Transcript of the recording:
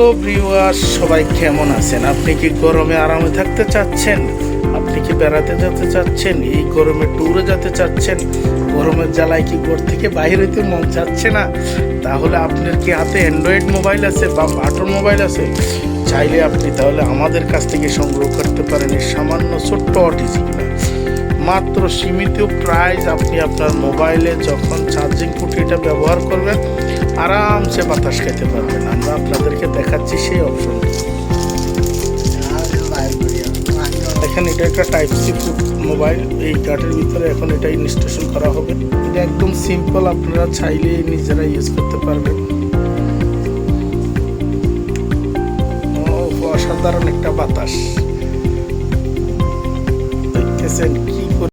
Hello viewer সবাই কেমন আছেন? আপনি কি গরমে আরামে থাকতে চাচ্ছেন? আপনি কি বেড়াতে যেতে চাচ্ছেন? এই গরমে ট্যুরে যেতে চাচ্ছেন? গরমের জ্বালায় কি ঘর থেকে বাইরে হইতে মন চাচ্ছে না? তাহলে আপনার কি হাতে অ্যান্ড্রয়েড মোবাইল আছে বা বাটন মোবাইল আছে? চাইলে আপনি তাহলে আমাদের কাছ থেকে সংগ্রহ করতে পারেন এই সামান্য ছোট্ট অটিজিগুলো মাত্র সীমিত প্রাইস আপনি আপনার মোবাইলে যখন চার্জিং পুটিটা ব্যবহার করবেন আরামসে বাতাস খেতে পারবেন আমরা আপনাদেরকে দেখাচ্ছি সেই অপশন দেখেন, এটা একটা টাইপ সি মোবাইল এই কার্ডের ভিতরে এখন এটা ইনস্টলেশন করা হবে। এটা একদম সিম্পল আপনারা চাইলে নিজেরা ইউজ করতে পারবেন। অসাধারণ একটা বাতাস। দেখতেছেন কি